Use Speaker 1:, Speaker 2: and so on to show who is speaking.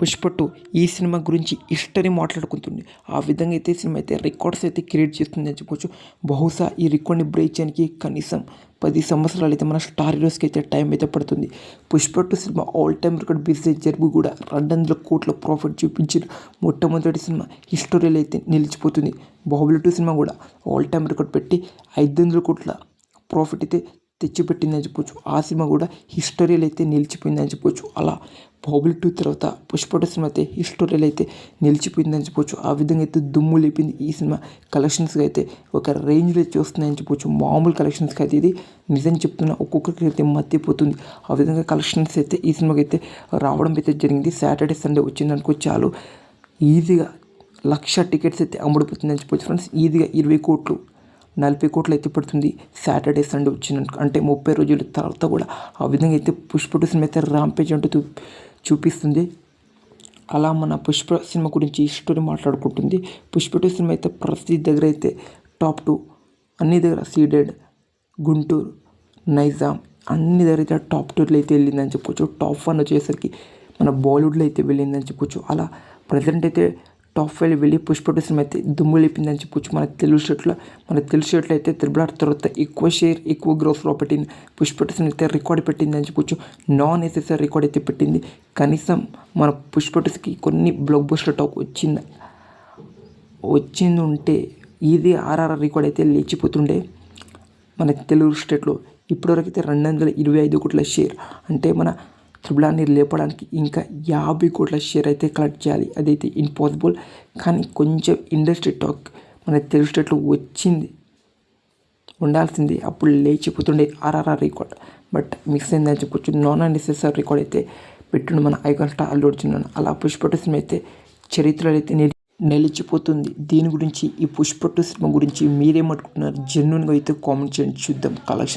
Speaker 1: Pushpa two ఈ cinema గురించి history మాట్లాడుకుంటుంది. ఆ విధంగా అయితే సినిమా అయితే రికార్డ్స్ అయితే క్రియేట్ చేస్తుంది అని చెప్పొచ్చు. బహుశా ఈ రికార్డ్ని బ్రేక్ చేయడానికి కనీసం పది సంవత్సరాలు అయితే మన స్టార్ హీరోస్కి అయితే టైం అయితే పడుతుంది. Pushpa two cinema all time record business జరిగి కూడా రెండు వందల కోట్ల ప్రాఫిట్ చూపించిన మొట్టమొదటి సినిమా హిస్టరీలో అయితే నిలిచిపోతుంది. బాహుబలి టూ సినిమా కూడా ఆల్ టైమ్ రికార్డ్ పెట్టి ఐదు వందల కోట్ల ప్రాఫిట్ అయితే తెచ్చిపెట్టిందని చెప్పొచ్చు. ఆ సినిమా కూడా హిస్టరీలో అయితే నిలిచిపోయిందని చెప్పొచ్చు. అలా బాహుబలి టూ తర్వాత పుష్ప సినిమా అయితే హిస్టరీలో అయితే నిలిచిపోయిందని చెప్పొచ్చు. ఆ విధంగా అయితే దుమ్ము లేపింది ఈ సినిమా. కలెక్షన్స్గా అయితే ఒక రేంజ్లో అయితే వస్తున్నాయని చెప్పొచ్చు. మామూలు కలెక్షన్స్కి అయితే ఇది నిజం చెప్తున్నా ఒక్కొక్కరికి అయితే మత్తిపోతుంది. ఆ విధంగా కలెక్షన్స్ అయితే ఈ సినిమాకి అయితే రావడం అయితే జరిగింది. సాటర్డే సండే వచ్చింది అనుకో చాలు. ఈజీగా లక్ష టికెట్స్ అయితే అమ్ముడుపోతుందని చెప్పొచ్చు ఫ్రెండ్స్ ఈజీగా ఇరవై కోట్లు నలభై కోట్లు అయితే పడుతుంది సాటర్డే సండే వచ్చింది అంటే ముప్పై రోజుల తర్వాత కూడా ఆ విధంగా అయితే పుష్ప సినిమా అయితే రాంపేజ్ అంటూ చూపిస్తుంది. అలా మన పుష్ప సినిమా గురించి స్టోరీ మాట్లాడుకుంటుంది. పుష్ప టూ సినిమా అయితే ప్రతి దగ్గర అయితే టాప్ టూ అన్ని దగ్గర సీడెడ్ గుంటూరు నైజాం అన్ని దగ్గర అయితే టాప్ టూలో అయితే వెళ్ళిందని చెప్పుకోవచ్చు టాప్ వన్ వచ్చేసరికి మన బాలీవుడ్లో అయితే వెళ్ళిందని చెప్పుకోవచ్చు అలా ప్రజెంట్ అయితే టాప్ ఫైవ్ వెళ్ళి పుష్ప టూ సినిమా అయితే దుమ్ము లేపిందని చెప్పుకోవచ్చు మన తెలుగు స్టేట్లో మన తెలుగు స్టేట్లో అయితే త్రిబుల్ ఆర్ తర్వాత ఎక్కువ షేర్ ఎక్కువ గ్రోత్లో పెట్టింది. పుష్ప టూ సినిమా అయితే రికార్డ్ పెట్టిందని చెప్పొచ్చు నాన్ ఎస్ఎస్ఆర్ రికార్డ్ అయితే పెట్టింది. కనీసం మన పుష్ప టూస్కి కొన్ని బ్లాక్ బస్టర్ టాక్ వచ్చింది. వచ్చింది ఉంటే ఇది ఆర్ఆర్ఆర్ రికార్డ్ అయితే లేచిపోతుండే మన తెలుగు స్టేట్లో ఇప్పటివరకు అయితే రెండు వందల ఇరవై ఐదు కోట్ల షేర్ అంటే మన త్రిబులాన్ని లేపడానికి ఇంకా యాభై కోట్ల షేర్ అయితే కలెక్ట్ చేయాలి. అదైతే ఇంపాసిబుల్ కానీ కొంచెం ఇండస్ట్రీ టాక్ మన తెలుగు స్టేట్లో వచ్చింది. ఉండాల్సింది. అప్పుడు లేచిపోతుండే ఆర్ఆర్ఆర్ రికార్డ్ బట్ మిక్స్ అయిందని చెప్పొచ్చు నాన్ నెసెసరీ రికార్డ్ అయితే పెట్టిండు మన ఐకాన్ స్టార్ అల్లు అర్జున్ అలా పుష్ప సినిమా అయితే చరిత్రలో అయితే నిలిచిపోతుంది. దీని గురించి ఈ పుష్పట్టు సినిమా గురించి మీరేమనుకుంటున్నారు జెన్యున్గా అయితే కామెంట్ చేయండి. చూద్దాం. కలెక్షన్